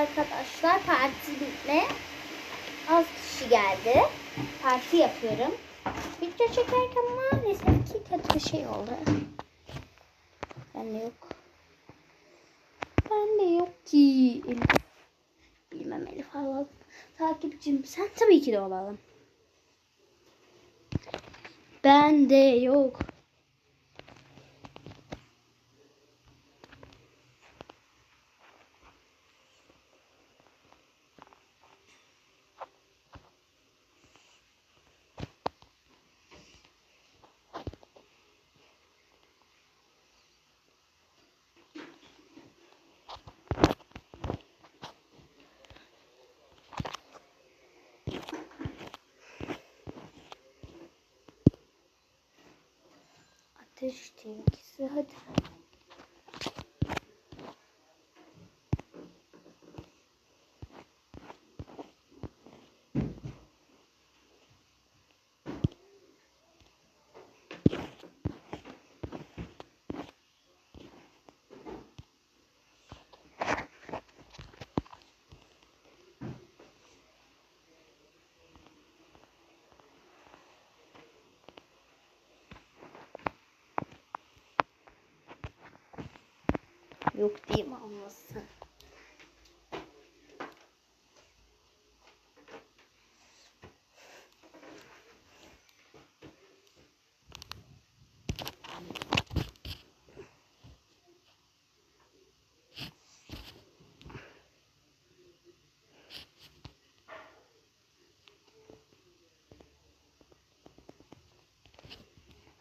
arkadaşlar partime az kişi geldi. Parti yapıyorum. Video çekerken maalesef ki kötü bir şey oldu. Bende yok. Bende yok ki. Elif. Bilmem Elif alalım. Takipçim sen tabii ki de olalım. Bende yok. Ateş tepkisi hadi. Yok değil mi olmasın?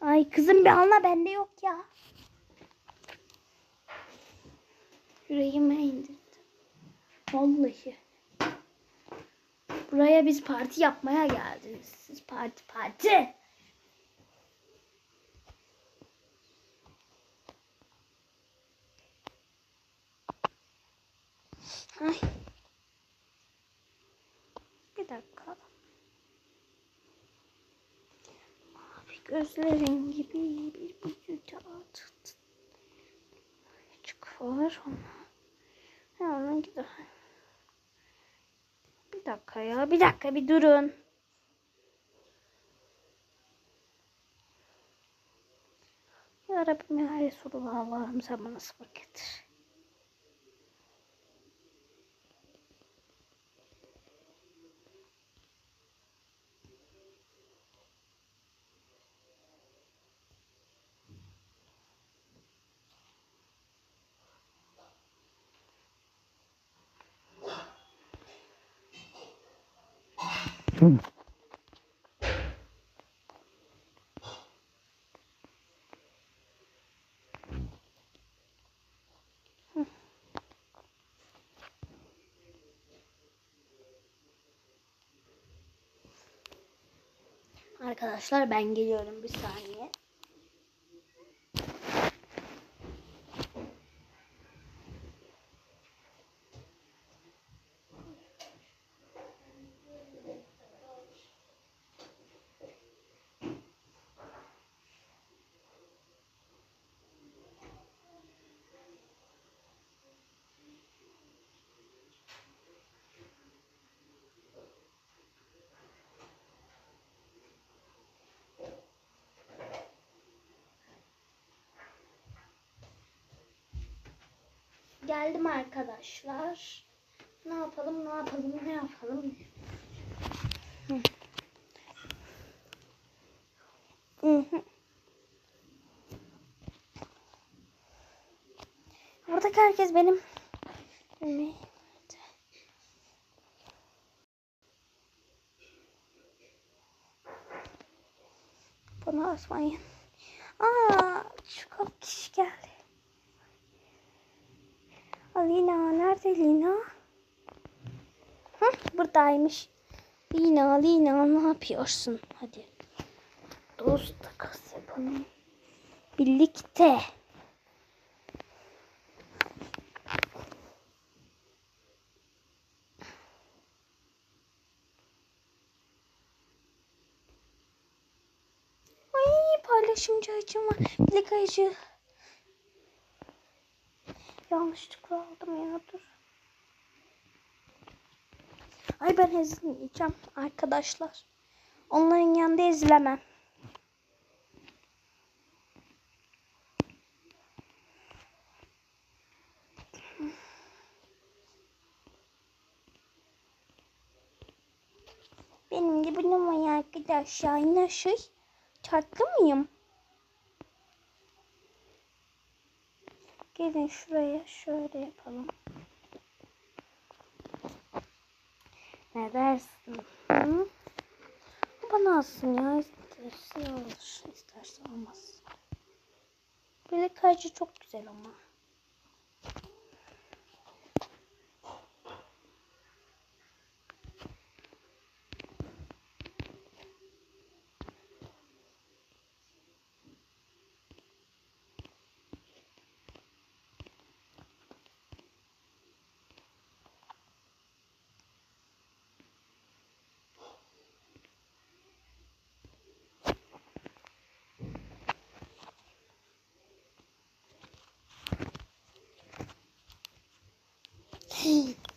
Ay kızım bir anla bende yok ya. Yüreğime indirdi. Vallahi. Buraya biz parti yapmaya geldiniz. Siz parti parti. Ay. Bir dakika. Mavi gözlerin gibi bir vücuda Küçük var ona. Hemen gidelim. Bir dakika ya. Bir dakika bir durun. Ya Rabbim ya Resulullah Allah'ım sen bana sabır getir. Arkadaşlar ben geliyorum bir saniye. Geldim arkadaşlar. Ne yapalım, ne yapalım, ne yapalım? Buradaki herkes benim- Bana asmayın. Aa, çok kişi geldi. Lina nerede Lina? Hı, buradaymış. Lina Lina ne yapıyorsun? Hadi. Dost yapalım. Birlikte. Ay paylaşımcı acım var. Birlik acı. Yanlışlıkla aldım ya dur. Ay ben ezilmeyeceğim arkadaşlar. Onların yanında ezilemem. Benim gibi numarayı arkadaşlar. Nasıl? Tatlı mıyım? Gelin şuraya şöyle yapalım. Ne dersin? Hı? Bana alsın ya. İsterse olur. isterse olmaz. Böyle kayıcı çok güzel ama.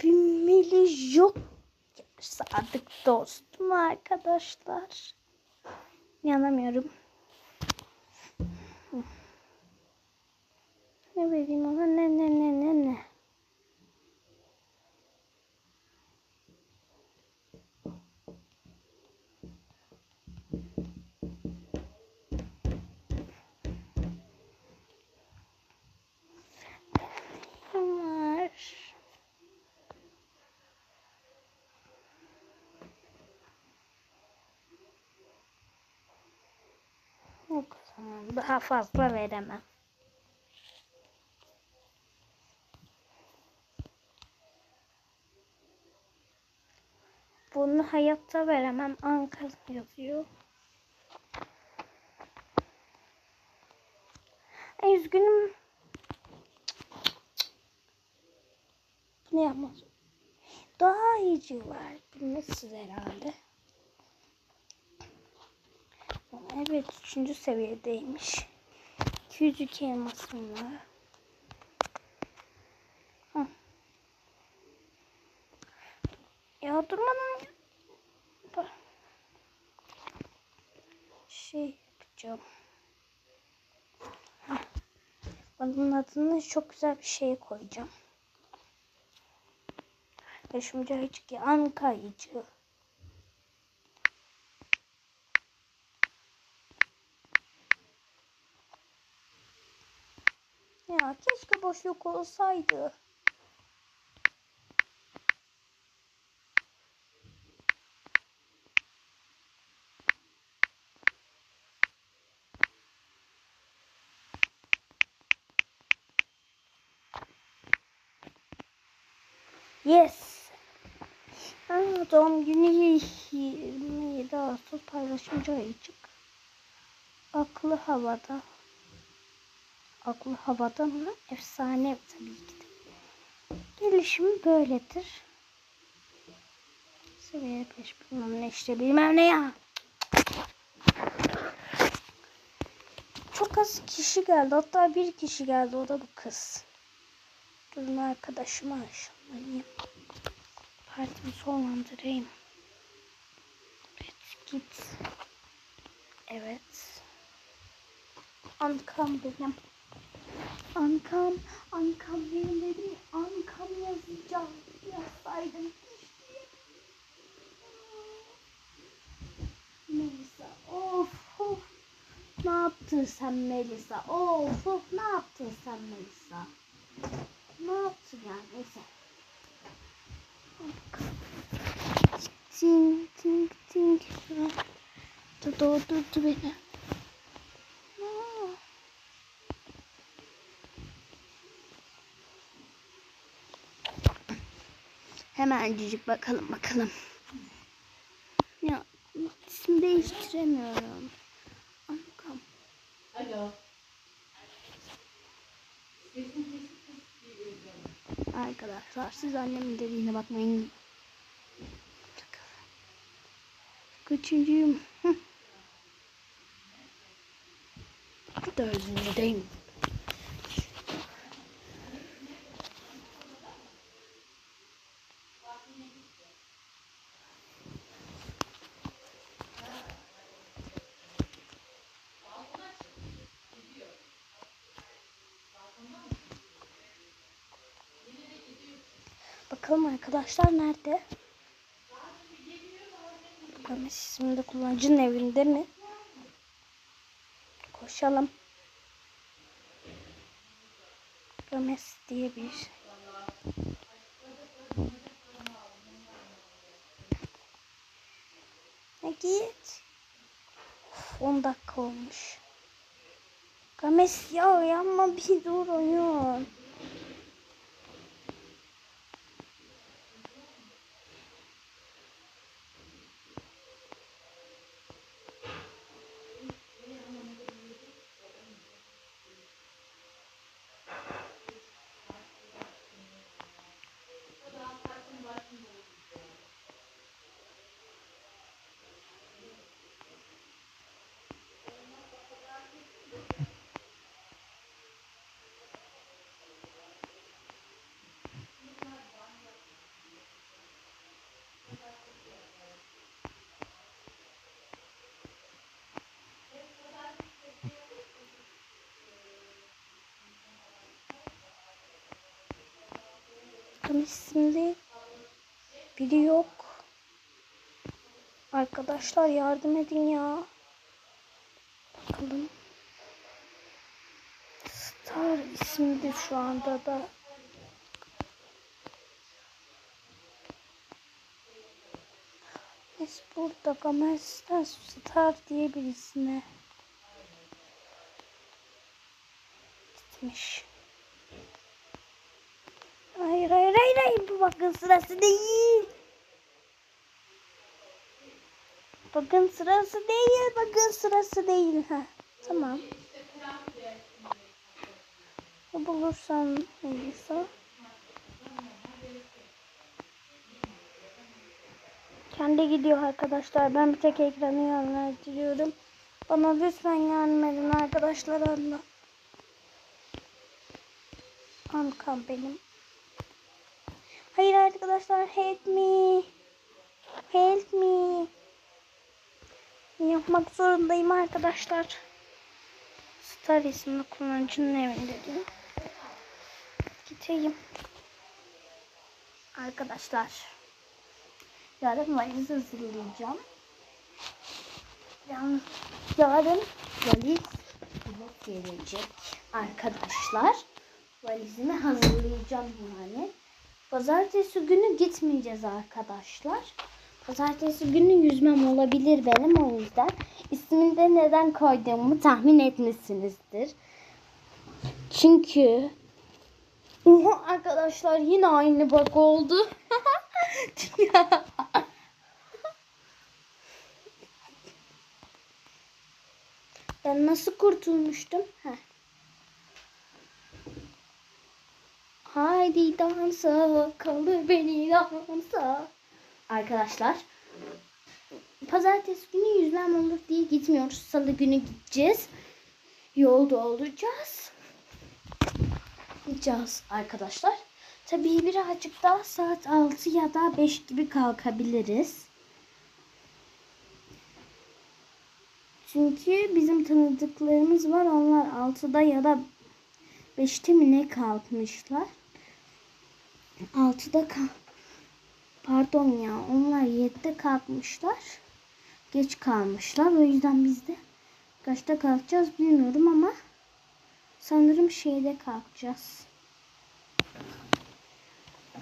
Bilmeli yok. Sadık dostum arkadaşlar. Yanamıyorum. Ne vereyim ona ne ne ne ne ne. Var. Yok o zaman daha fazla veremem. Bunu hayatta veremem. Ankara yazıyor. Ay üzgünüm. Ne yapmaz? Daha iyici var. Bilmezsiniz herhalde. Evet üçüncü seviyedeymiş. 202 elmasım var. Ya durmadan. Şey yapacağım. Heh. Adını çok güzel bir şeye koyacağım. Yaşımca hiç ki Ankayıcı. Ya keşke boşluk olsaydı. Yes. Aa, doğum günü 27 Ağustos paylaşımcı ayıcık. Aklı havada. Aklı havada mı? Efsane tabii ki de. Gelişimi böyledir. Seviye 5 bilmem ne işte bilmem ne ya. Çok az kişi geldi. Hatta bir kişi geldi. O da bu kız. Durun arkadaşıma aşılayayım. Partimi sonlandırayım. Evet git. Evet. Ankam benim. Ankam, Ankam benim dedim. Ankam yazacağım. Yazsaydım. Melisa, of of. Ne yaptın sen Melisa? Of of ne yaptın sen Melisa? Ne yaptın yani neyse. Ting ting. Dur dur dur dur beni. Hemen cücük bakalım bakalım. Ya isim değiştiremiyorum. Ankam. Alo. Arkadaşlar siz annemin dediğine bakmayın. Kaçıncıyım? Dördüncüdeyim. Bakalım arkadaşlar nerede? Bakalım isminde kullanıcının evinde mi? Koşalım. Gomez diye bir Ne git. Of, 10 dakika olmuş. Games ya yanma bir dur oyun. İsminde biri yok. Arkadaşlar yardım edin ya. Bakalım. Star isminde şu anda da. Biz burada Gomez'den Star diye birisine gitmiş. Hayır hayır hayır hayır bu bakın sırası değil. Bakın sırası değil bakın sırası değil. Ha, tamam. Bulursan neyse. Kendi gidiyor arkadaşlar. Ben bir tek ekranı yönlendiriyorum. Bana lütfen yardım edin arkadaşlar Allah. Ankam benim. Hayır arkadaşlar help me. Help me. Yapmak zorundayım arkadaşlar. Star isimli kullanıcının evinde diyor. Gideyim. Arkadaşlar. Yarın valiz hazırlayacağım. Yarın, yarın valiz gelecek arkadaşlar. Valizimi hazırlayacağım yani. Pazartesi günü gitmeyeceğiz arkadaşlar. Pazartesi günü yüzmem olabilir benim o yüzden. İsmini de neden koyduğumu tahmin etmişsinizdir. Çünkü Oha arkadaşlar yine aynı bak oldu. ben nasıl kurtulmuştum? Heh. Haydi dansa, kaldır beni dansa. Arkadaşlar, pazartesi günü yüzmem olur diye gitmiyoruz. Salı günü gideceğiz. Yolda olacağız. Gideceğiz arkadaşlar. Tabii birazcık daha saat 6 ya da 5 gibi kalkabiliriz. Çünkü bizim tanıdıklarımız var. Onlar 6'da ya da 5'te mi ne kalkmışlar? 6'da kalk Pardon ya onlar 7'de kalkmışlar. Geç kalmışlar. O yüzden biz de kaçta kalkacağız bilmiyorum ama sanırım şeyde kalkacağız.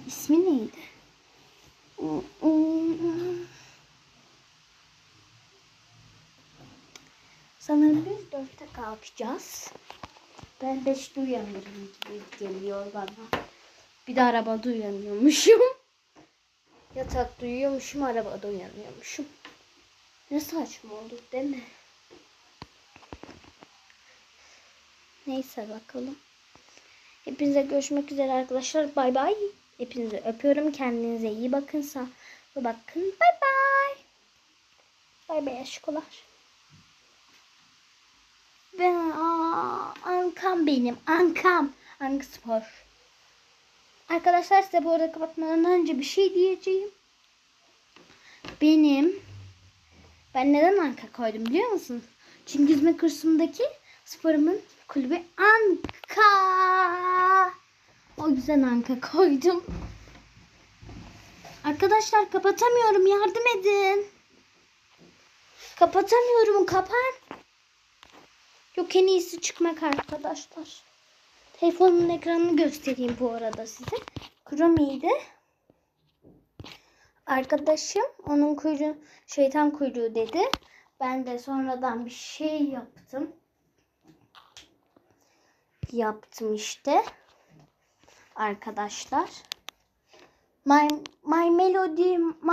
İsmi neydi? Sanırım biz 4'te kalkacağız. Ben 5'te uyanırım gibi geliyor bana. Bir de arabada uyanıyormuşum. Yatakta uyuyormuşum, arabada uyanıyormuşum. Ne saçma oldu değil mi? Neyse bakalım. Hepinize görüşmek üzere arkadaşlar. Bay bay. Hepinizi öpüyorum. Kendinize iyi bakın. Sağ bakın. Bay bay. Bay bay aşkolar. Ve aa, Ankam benim. Ankam. Ank spor. Arkadaşlar size bu arada kapatmadan önce bir şey diyeceğim. Benim ben neden Anka koydum biliyor musun? Çünkü yüzme kursumdaki sporumun kulübü Anka. O yüzden Anka koydum. Arkadaşlar kapatamıyorum yardım edin. Kapatamıyorum kapan. Yok en iyisi çıkmak arkadaşlar. Telefonun ekranını göstereyim bu arada size. Chrome'ydi. Arkadaşım onun kuyruğu şeytan kuyruğu dedi. Ben de sonradan bir şey yaptım. Yaptım işte. Arkadaşlar. My, my Melody